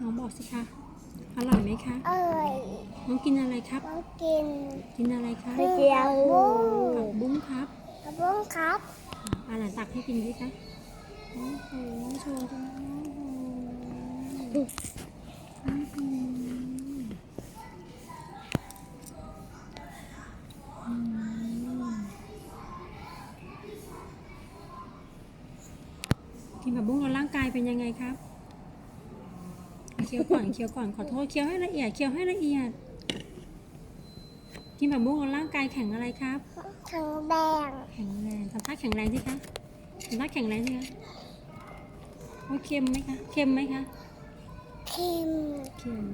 น้องบอกสิคะ อร่อยไหมคะเอ้ยน้องกินอะไรครับต้องกินกินอะไรครับก๋วยเตี๋ยวบุ้งผักบุ้งครับกระบุ้งครับอ่าหลานตักให้กินดิคะโอ้โหโชว์จังโอ้โหอื้อหืออืมกินผักบุ้งแล้วร่างกายเป็นยังไงครับ เคี้ยวก่อนเคี้ยวก่อนขอโทษเคี้ยวให้ละเอียดเคี้ยวให้ละเอียดกินผักบุ้งแล้วร่างกายแข็งอะไรครับทั้งแดงแข็งแรงทำท่าแข็งแรงสิคะทำท่าแข็งแรงสิคะโอ้ยเค็มไหมคะเค็มไหมคะเค็มเค็ม